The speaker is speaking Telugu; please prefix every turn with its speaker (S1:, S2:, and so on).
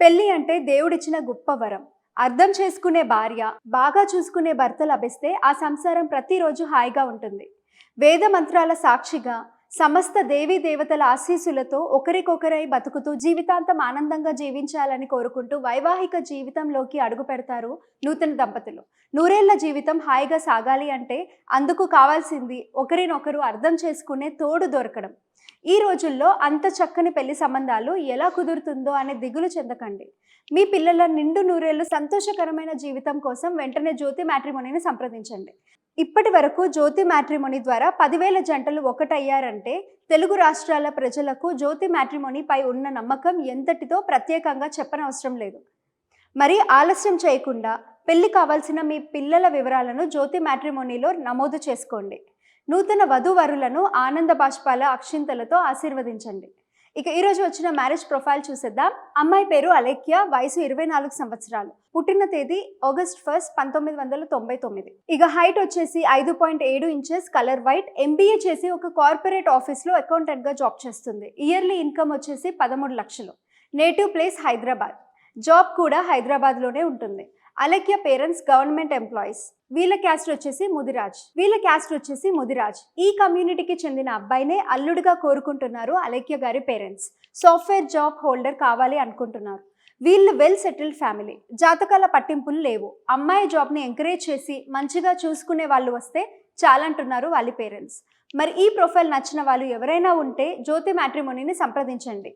S1: పెళ్ళి అంటే దేవుడిచ్చిన గొప్ప వరం. అర్థం చేసుకునే భార్య బాగా చూసుకునే భర్త లభిస్తే ఆ సంసారం ప్రతిరోజు హాయిగా ఉంటుంది. వేద మంత్రాల సాక్షిగా సమస్త దేవీ దేవతల ఆశీస్సులతో ఒకరికొకరై బతుకుతూ జీవితాంతం ఆనందంగా జీవించాలని కోరుకుంటూ వైవాహిక జీవితంలోకి అడుగు పెడతారు నూతన దంపతులు. నూరేళ్ళ జీవితం హాయిగా సాగాలి అంటే అందుకు కావాల్సింది ఒకరినొకరు అర్థం చేసుకునే తోడు దొరకడం. ఈ రోజుల్లో అంత చక్కని పెళ్ళి సంబంధాలు ఎలా కుదురుతుందో అనే దిగులు చెందకండి. మీ పిల్లల నిండు నూరేళ్ళు సంతోషకరమైన జీవితం కోసం వెంటనే జ్యోతి మ్యాట్రిమోనీని సంప్రదించండి. ఇప్పటి వరకు జ్యోతి మ్యాట్రిమోని ద్వారా పదివేల జంటలు ఒకటయ్యారంటే తెలుగు రాష్ట్రాల ప్రజలకు జ్యోతి మ్యాట్రిమోనిపై ఉన్న నమ్మకం ఎంతటితో ప్రత్యేకంగా చెప్పనవసరం లేదు. మరి ఆలస్యం చేయకుండా పెళ్ళి కావాల్సిన మీ పిల్లల వివరాలను జ్యోతి మ్యాట్రిమోనీలో నమోదు చేసుకోండి. నూతన వధూవరులను ఆనంద బాష్పాల అక్షింతలతో ఆశీర్వదించండి. ఇక ఈరోజు వచ్చిన మ్యారేజ్ ప్రొఫైల్ చూసేద్దాం. అమ్మాయి పేరు అలేఖ్య వయసు ఇరవై నాలుగు సంవత్సరాలు. పుట్టిన తేదీ ఆగస్ట్ ఫస్ట్ పంతొమ్మిది వందల తొంభై తొమ్మిది. ఇక హైట్ వచ్చేసి ఐదు పాయింట్ ఏడు ఇంచెస్ కలర్ వైట్. ఎంబీఏ చేసి ఒక కార్పొరేట్ ఆఫీస్లో అకౌంటెంట్గా జాబ్ చేస్తుంది. ఇయర్లీ ఇన్కమ్ వచ్చేసి పదమూడు లక్షలు. Native place Hyderabad. జాబ్ కూడా హైదరాబాద్లోనే ఉంటుంది. Alekhya parents government employees. వీళ్ళ క్యాస్ట్ వచ్చేసి ముదిరాజ్. వీళ్ళ క్యాస్ట్ వచ్చేసి ముదిరాజ్. ఈ కమ్యూనిటీకి చెందిన అబ్బాయినే అల్లుడిగా కోరుకుంటున్నారు అలెక్య గారి పేరెంట్స్. సాఫ్ట్వేర్ జాబ్ హోల్డర్ కావాలి అనుకుంటున్నారు. వీళ్ళు వెల్ సెటిల్డ్ ఫ్యామిలీ. జాతకాల పట్టింపులు లేవు. అమ్మాయి జాబ్ని ఎంకరేజ్ చేసి మంచిగా చూసుకునే వాళ్ళు వస్తే చాలంటున్నారు వాళ్ళ పేరెంట్స్. మరి ఈ ప్రొఫైల్ నచ్చిన వాళ్ళు ఎవరైనా ఉంటే జ్యోతి మ్యాట్రిమోనీని సంప్రదించండి.